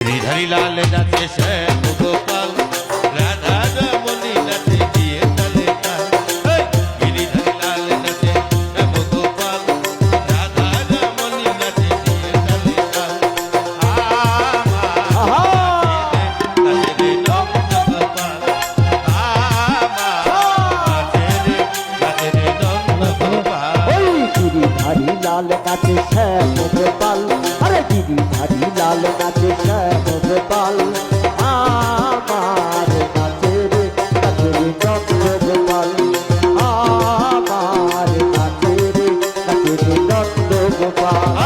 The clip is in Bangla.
শ্রীধারী লাল নাচে শ্যাম গোপাল, রাধা রমণী নাচে গিয়ে তালে তাল। গিরিধারী লাল নাচে শ্যাম গোপাল, রাধা রমণী নাচে গিয়ে তালে তাল। ওই গিরিধারী লাল নাচে শ্যাম গোপাল, আরে গিরিধারী লাল নাচে শ্যাম গোপাল